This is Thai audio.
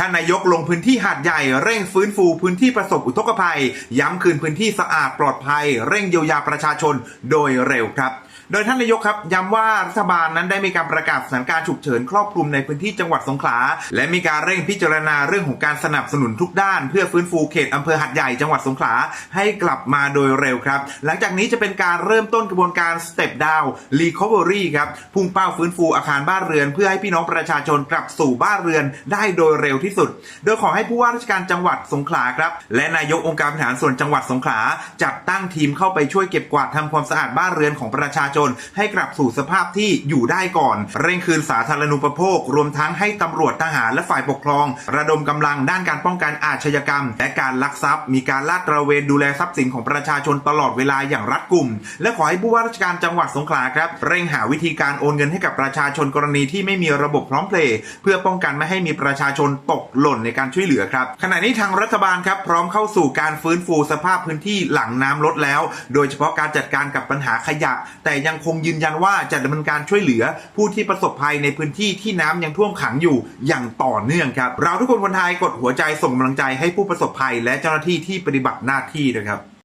ท่านนายกลงพื้นที่หาดใหญ่เร่งฟื้นฟูพื้นที่ประสบอุทกภัย ย้ำคืนพื้นที่สะอาดปลอดภัย เร่งเยียวยาประชาชนโดยเร็วครับ โดยท่านนายกครับย้ำว่ารัฐบาลนั้นได้มีการประกาศสถานการณ์ฉุกเฉินครอบคลุมในพื้นที่จังหวัดสงขลาและมีการเร่งพิจารณาเรื่องของการสนับสนุนทุกด้าน เพื่อฟื้นฟูเขตอำเภอหัดใหญ่จังหวัดสงขลาให้กลับมาโดยเร็วครับ หลังจากนี้จะเป็นการเริ่มต้นกระบวนการ step down recovery ครับพุ่งเป้าฟื้นฟูอาคารบ้านเรือน เพื่อให้พี่น้องประชาชนกลับสู่บ้านเรือนได้โดยเร็วที่สุด โดยขอให้ผู้ว่าราชการจังหวัดสงขลาครับ และนายกองค์การบริหารส่วนจังหวัดสงขลาจัดตั้งทีมเข้าไปช่วยเก็บกวาดทำความสะอาดบ้านเรือนของประชาชน ให้กลับสู่สภาพที่อยู่ได้ก่อน เร่งคืนสาธารณูปโภค รวมทั้งให้ตำรวจทหารและฝ่ายปกครอง ระดมกำลังด้านการป้องกันอาชญากรรม และการลักทรัพย์ มีการลาดตระเวนดูแลทรัพย์สินของประชาชนตลอดเวลาอย่างรัดกุม และขอให้ผู้ว่าราชการจังหวัดสงขลาครับ เร่งหาวิธีการโอนเงินให้กับประชาชนกรณีที่ไม่มีระบบพร้อมเพลย์เพื่อป้องกันไม่ให้มีประชาชนตกหล่นในการช่วยเหลือครับ ขณะนี้ทางรัฐบาลครับพร้อมเข้าสู่การฟื้นฟูสภาพพื้นที่หลังน้ำลดแล้ว โดยเฉพาะการจัดการกับปัญหาขยะ แต่ยังคงยืนยันว่าจะดำเนินการช่วยเหลือ ผู้ที่ประสบภัยในพื้นที่ที่น้ำยังท่วมขังอยู่อย่างต่อเนื่องครับ เราทุกคนคนไทยกดหัวใจส่งกำลังใจให้ผู้ประสบภัย และเจ้าหน้าที่ที่ปฏิบัติหน้าที่ด้วยครับ